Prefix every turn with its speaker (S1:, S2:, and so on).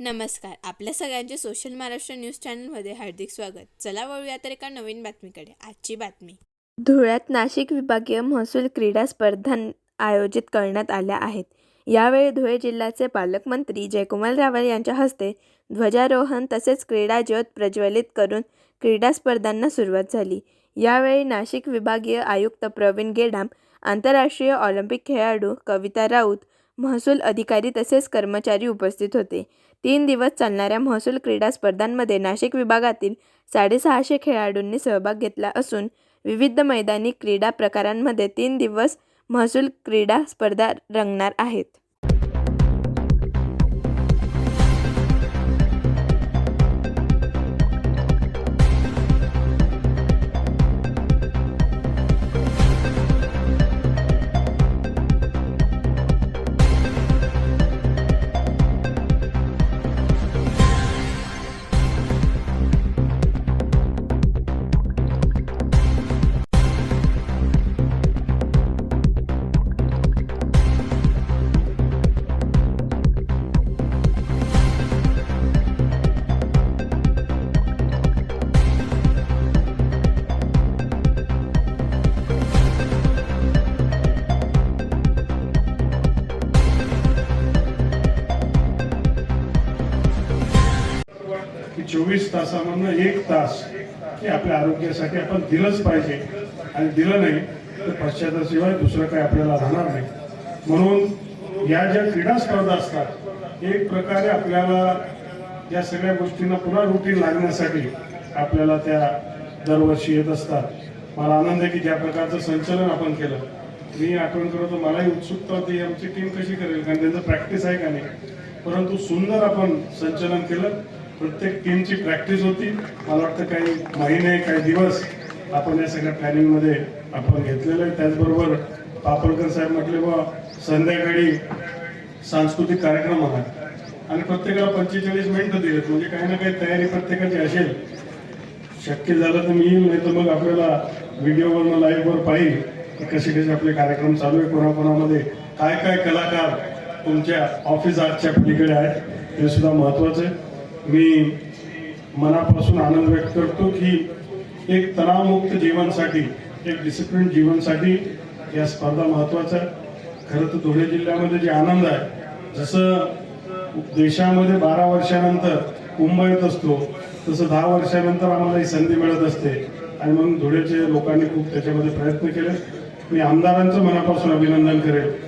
S1: नमस्कार. आपल्या सगळ्यांचे सोशल महाराष्ट्र न्यूज चॅनलमध्ये हार्दिक स्वागत. चला वळूया तर एका नवीन बातमीकडे. आजची बातमी.
S2: धुळ्यात नाशिक विभागीय महसूल क्रीडा स्पर्धा आयोजित करण्यात आल्या आहेत. यावेळी धुळे जिल्ह्याचे पालकमंत्री जयकुमार रावल यांच्या हस्ते ध्वजारोहण तसेच क्रीडा ज्योत प्रज्वलित करून क्रीडा स्पर्धांना सुरुवात झाली. यावेळी नाशिक विभागीय आयुक्त प्रवीण गेडाम आंतरराष्ट्रीय ऑलिम्पिक खेळाडू कविता राऊत महसूल अधिकारी तसेच कर्मचारी उपस्थित होते. तीन दिवस चालणाऱ्या महसूल क्रीडा स्पर्धांमध्ये नाशिक विभागातील साडेसहाशे खेळाडूंनी सहभाग घेतला असून विविध मैदानी क्रीडा प्रकारांमध्ये तीन दिवस महसूल क्रीडा स्पर्धा रंगणार आहेत.
S3: की चोवीस तासामधनं एक तास हे आपल्या आरोग्यासाठी आपण दिलंच पाहिजे. आणि दिलं नाही तर पश्चाताशिवाय दुसरं काही आपल्याला राहणार नाही. म्हणून या ज्या क्रीडा स्पर्धा असतात एक प्रकारे आपल्याला या सगळ्या गोष्टींना पुन्हा रुटीन लागण्यासाठी आपल्याला त्या दरवर्षी येत असतात. मला आनंद आहे की ज्या प्रकारचं संचलन आपण केलं. मी आठवण करतो मलाही उत्सुकता होती आमची टीम कशी करेल? कारण त्यांचं प्रॅक्टिस आहे का नाही? परंतु सुंदर आपण संचलन केलं. प्रत्येक टीमची प्रॅक्टिस होती. मला वाटतं काही महिने काही दिवस आपण या सगळ्या प्लॅनिंगमध्ये आपण घेतलेलं आहे. त्याचबरोबर पापडकर साहेब म्हटले बा संध्याकाळी सांस्कृतिक कार्यक्रम होणार. आणि प्रत्येकाला पंचेचाळीस मिनिटं दिलेत. म्हणजे काही ना काही तयारी प्रत्येकाची असेल. शक्य झालं तर मी येईल नाही तर मग आपल्याला व्हिडिओवरनं लाईव्हवर पाहिजे की कसे कसे आपले कार्यक्रम चालू आहे कोणाकोणामध्ये काय काय कलाकार तुमच्या ऑफिस आर्टच्या पलीकडे आहेत. हे सुद्धा महत्त्वाचं आहे. मी मनापासून आनंद व्यक्त करतो की एक तणावमुक्त जीवनसाठी एक डिसिप्लिन जीवनसाठी या स्पर्धा महत्त्वाच्या आहे खरं तर धुळे जिल्ह्यामध्ये जे आनंद आहे. जसं देशामध्ये बारा वर्षानंतर मुंबईत असतो तसं दहा वर्षानंतर आम्हाला ही संधी मिळत असते. आणि मग धुळेचे लोकांनी खूप त्याच्यामध्ये प्रयत्न केले. मी आमदारांचं मनापासून अभिनंदन करेल.